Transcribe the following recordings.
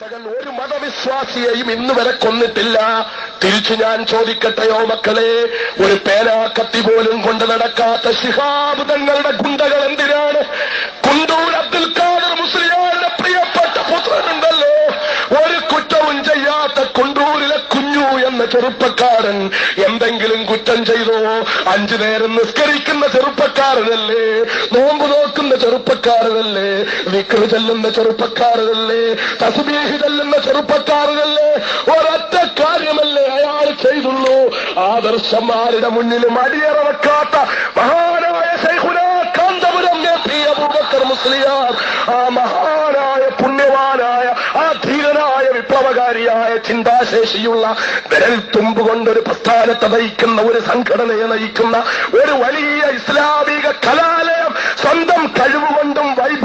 പ്രവർത്തകൻ ഒരു മതവിശ്വാസിയെയും ഇന്ന് വരെ കൊന്നിട്ടില്ല. തിരിച്ചു ഞാൻ ചോദിക്കട്ടെയോ മക്കളെ ഒരു പേനാക്കത്തി പോലും കൊണ്ട് നടക്കാത്ത ശിഹാബ് തങ്ങളുടെ ഗുണ്ടകൾ എന്തിനാണ്? കുണ്ടൂർ അബ്ദുൽ ഖാദർ മുസ്ലിയാരുടെ പ്രിയപ്പെട്ട പുത്രനുണ്ടല്ലോ. ഒരു കുറ്റവും ചെയ്യാത്ത കുണ്ടൂരിലെ കുഞ്ഞു എന്ന ചെറുപ്പക്കാരൻ എന്തെങ്കിലും കുറ്റം ചെയ്തോ? അഞ്ചു നേരം നിസ്കരിക്കുന്ന ചെറുപ്പക്കാരനല്ലേ? നോമ്പ് നോക്കുന്ന ചെറുപ്പക്കാരനല്ലേ വിക്ര ചൊല്ലുന്ന ചെറുപ്പക്കാരനല്ലേ തസ്ബീഹ് ചൊല്ലുന്ന ചെറുപ്പക്കാരനല്ലേ ഒരൊറ്റ കാര്യമല്ലേ അയാൾ ചെയ്തുള്ളൂ. ആദർശന്മാരുടെ മുന്നിലും അടിയറവെക്കാത്ത മഹാനായ ശൈഖുന കാന്തപുരം എ പി അബൂബക്കർ മുസ്ലിയാർ ആ മഹാനായ പുണ്യവാനായ ആ ധീരനായ വിപ്ലവകാരിയായ ചിന്താശേഷിയുള്ള വിരൽ തുമ്പ് കൊണ്ടൊരു പ്രസ്ഥാനത്തെ നയിക്കുന്ന ഒരു സംഘടനയെ നയിക്കുന്ന ഒരു വലിയ ഇസ്ലാമിക കലാലയം സ്വന്തം കഴിവുകൊണ്ടും വൈഭവം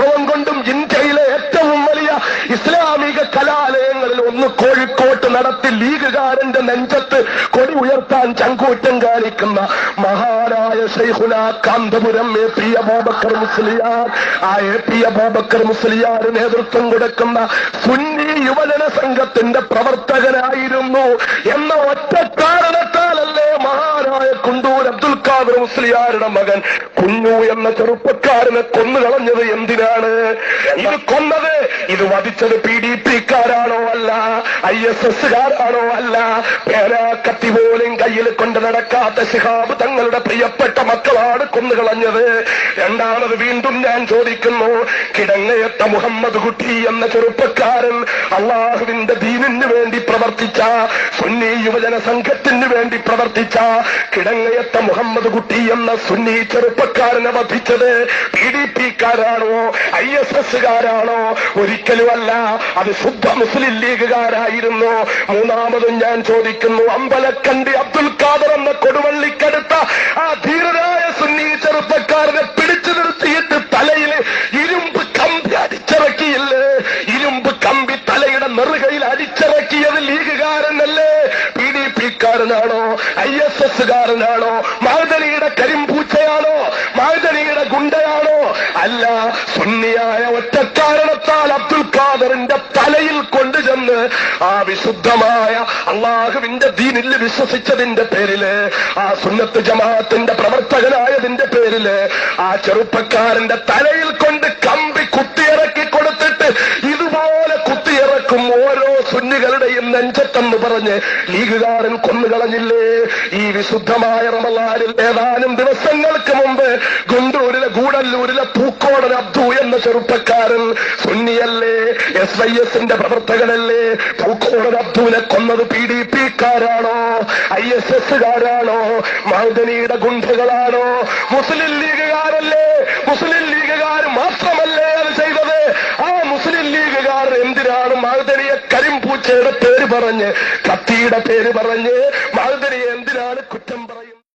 നടത്തി ലീഗുകാരന്റെ നെഞ്ചത്ത് കൊടി ഉയർത്താൻ ചങ്കൂറ്റം കാണിക്കുന്ന മഹാനായ ശൈഖുന കാന്തപുരം എ പി അബൂബക്കർ മുസ്ലിയാർ. ആ എ പി അബൂബക്കർ മുസ്ലിയാർ നേതൃത്വം കൊടുക്കുന്ന സുന്നി യുവജന സംഘത്തിന്റെ പ്രവർത്തകനായിരുന്നു എന്ന ഒറ്റ കാരണത്താലല്ലേ മഹാനായ കുണ്ടൂർ അബ്ദുൽ ഖാദർ മുസ്ലിയാരുടെ മകൻ കുഞ്ഞു എന്ന ചെറുപ്പക്കാരനെ കൊന്നുകളഞ്ഞത് എന്തിനാണ്? ഇത് കൊന്നത് ഇത് വധിച്ചത് പി ഡി പിക്കാരാണോ അല്ല ഐ എസ് എസ്സുകാരാണോ അല്ല. പേരാക്കത്തി കത്തി പോലും കയ്യിൽ കൊണ്ട് നടക്കാത്ത ശിഹാബ് തങ്ങളുടെ പ്രിയപ്പെട്ട മക്കളാണ് കൊന്നുകളഞ്ഞത്. രണ്ടാമത് വീണ്ടും ഞാൻ ചോദിക്കുന്നു കിടങ്ങയത്ത മുഹമ്മദ് കുട്ടി എന്ന ചെറുപ്പക്കാരൻ അള്ളാഹുവിന്റെ ദീനിന് വേണ്ടി പ്രവർത്തിച്ച സുന്നി യുവജന സംഘത്തിന് വേണ്ടി പ്രവർത്തിച്ച കിടങ്ങയത്ത മുഹമ്മദ് കുട്ടി എന്ന സുന്നി ചെറുപ്പക്കാരനെ വധിച്ചത് പി ഡി പിക്കാരാണോ ഐ എസ് എസ്സുകാരാണോ ഒരിക്കലുമല്ല. അത് ശുദ്ധ മുസ്ലിം ലീഗുകാരായിരുന്നു. മൂന്നാമതും ഞാൻ ചോദിക്കുന്നു അമ്പലക്കണ്ടി അബ്ദുൽ ഖാദർ എന്ന കൊടുവള്ളിക്കടുത്ത ആ ധീരരായ സുന്നി ചെറുപ്പക്കാരനെ പിടിച്ചു നിർത്തിയിട്ട് തലയിൽ ഇരുമ്പ് കമ്പി അടിച്ചിറക്കിയില്ലേ? ഇരുമ്പ് കമ്പി തലയുടെ നെറുകയിൽ അടിച്ചിറക്കിയത് ലീഗുകാരനല്ലേ? പി ഡി പിക്കാരനാണോ? ഐ എസ് എസ്സുകാരനാണോ? മാതനിയുടെ കരിമ്പൂച്ചയാണോ? മാതനിയുടെ ഗുണ്ടയാണോ? അല്ല സുന്നിയായ ഒറ്റ കാരണത്താൽ അബ്ദുൽ ഖാദറിന്റെ തലയിൽ കൊണ്ടുചെന്ന് ആ വിശുദ്ധമായ അള്ളാഹുവിന്റെ ദീനിൽ വിശ്വസിച്ചതിന്റെ പേരിൽ ആ സുന്നത്ത് ജമാഅത്തിന്റെ പ്രവർത്തകനായതിന്റെ പേരിൽ ആ ചെറുപ്പക്കാരന്റെ തലയിൽ കൊണ്ട് നെഞ്ചത്തെന്ന് പറഞ്ഞ് ലീഗുകാരൻ കൊന്നുകളഞ്ഞില്ലേ? ഈ വിശുദ്ധമായ റമലാലിൽ ഏതാനും ദിവസങ്ങൾക്ക് മുമ്പ് ഗുണ്ടൂരിലെ ഗൂഡല്ലൂരിലെ പൂക്കോടൻ അബ്ദു എന്ന ചെറുപ്പക്കാരൻ സുന്നിയല്ലേ എസ് ഐ എസിന്റെ പ്രവർത്തകനല്ലേ പൂക്കോടൻ അബ്ദുവിനെ കൊന്നത് പി ഡി പി കാരാണോ ഐ എസ് എസ് കാരാണോ മാതനിയുടെ ഗുണ്ടകളാണോ മുസ്ലിം ലീഗുകാരല്ലേ മുസ്ലിം ലീഗുകാർ മാത്രമല്ലേ അത് ചെയ്തത് ആ മുസ്ലിം ലീഗുകാർ എന്തിനാണ് മഹദനിയെ കരിമ്പൂച്ചയുടെ പേര് പറഞ്ഞ് കത്തിയുടെ പേര് പറഞ്ഞ് മഹദനിയെ എന്തിനാണ് കുറ്റം